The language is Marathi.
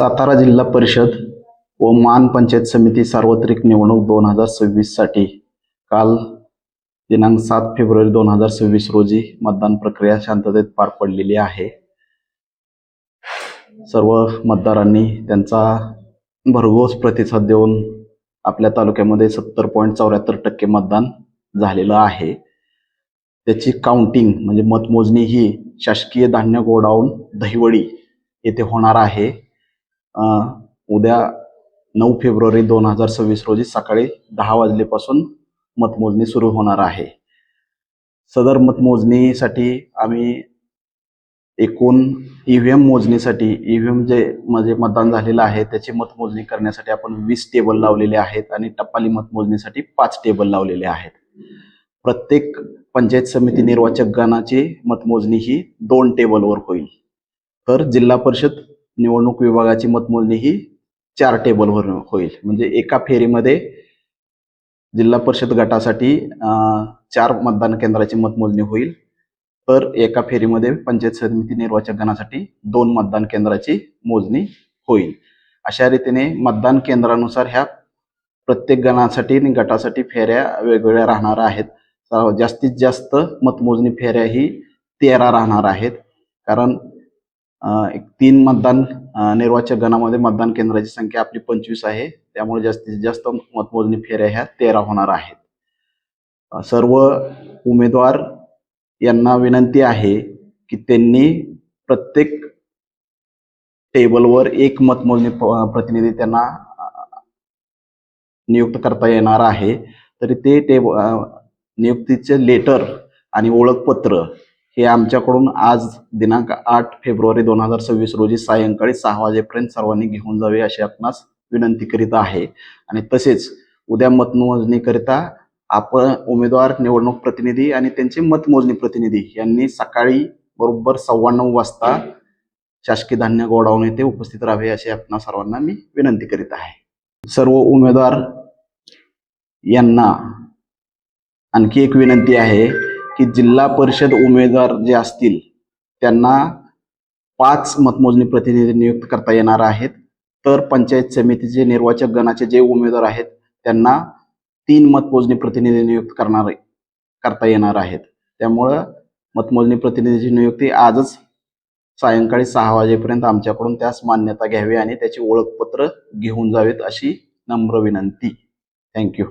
सातारा जिल्हा परिषद व मान पंचायत समिती सार्वत्रिक निवडणूक दोन हजार सव्वीससाठी काल दिनांक सात फेब्रुवारी दोन हजार सव्वीस रोजी मतदान प्रक्रिया शांततेत पार पडलेली आहे. सर्व मतदारांनी त्यांचा भरघोस प्रतिसाद देऊन आपल्या तालुक्यामध्ये सत्तर पॉईंट चौऱ्याहत्तर टक्के मतदान झालेलं आहे. त्याची काउंटिंग म्हणजे मतमोजणी ही शासकीय धान्य गोडाऊन दहिवडी येथे होणार आहे. उद्या नऊ फेब्रुवारी दोन हजार सव्वीस रोजी सकाळी दहा वाजलेपासून मतमोजणी सुरू होणार आहे. सदर मतमोजणीसाठी आम्ही एकूण ईव्हीएम मोजणीसाठी ईव्हीएम जे म्हणजे मतदान झालेलं आहे त्याची मतमोजणी करण्यासाठी आपण वीस टेबल लावलेले आहेत आणि टपाली मतमोजणीसाठी पाच टेबल लावलेले आहेत. प्रत्येक पंचायत समिती निर्वाचक गणाची मतमोजणी ही दोन टेबलवर होईल. तर जिल्हा परिषद निवडणूक विभागाची मतमोजणी ही चार टेबलवर होईल. म्हणजे एका फेरीमध्ये जिल्हा परिषद गटासाठी चार मतदान केंद्राची मतमोजणी होईल. तर एका फेरीमध्ये पंचायत समिती निर्वाचक गणासाठी दोन मतदान केंद्राची मोजणी होईल. अशा रीतीने मतदान केंद्रानुसार ह्या प्रत्येक गणासाठी आणि गटासाठी फेऱ्या वेगवेगळ्या राहणार आहेत. जास्तीत जास्त मतमोजणी फेऱ्या ही तेरा राहणार आहेत. कारण एक तीन मतदान निर्वाचक गणामध्ये मतदान केंद्राची संख्या आपली पंचवीस आहे. त्यामुळे जास्तीत जास्त मतमोजणी फेऱ्या ह्या तेरा होणार आहेत. सर्व उमेदवार यांना विनंती आहे की त्यांनी प्रत्येक टेबलवर एक मतमोजणी प्रतिनिधी त्यांना नियुक्त करता येणार आहे. तरी ते टेब नियुक्तीचे लेटर आणि ओळखपत्र हे आमच्याकडून आज दिनांक आठ फेब्रुवारी दोन हजार सव्वीस रोजी सायंकाळी सहा वाजेपर्यंत सर्वांनी घेऊन जावे अशी आपणास विनंती करीत आहे. आणि तसेच उद्या मतमोजणीकरिता आपण उमेदवार निवडणूक प्रतिनिधी आणि त्यांचे मतमोजणी प्रतिनिधी यांनी सकाळी बरोबर सव्वा नऊ वाजता शासकीय धान्य गोडाऊन येथे उपस्थित राहावे अशी आपणा सर्वांना मी विनंती करीत आहे. सर्व उमेदवार यांना आणखी एक विनंती आहे. की जिल्हा परिषद उमेदवार जे असतील त्यांना पाच मतमोजणी प्रतिनिधी नियुक्त करता येणार आहेत. तर पंचायत समितीचे निर्वाचक गणाचे जे उमेदवार आहेत त्यांना तीन मतमोजणी प्रतिनिधी नियुक्त करणार करता येणार आहेत. त्यामुळं मतमोजणी प्रतिनिधीची नियुक्ती आजच सायंकाळी सहा वाजेपर्यंत आमच्याकडून त्यास मान्यता घ्यावी आणि त्याची ओळखपत्र घेऊन जावेत अशी नम्र विनंती. थँक्यू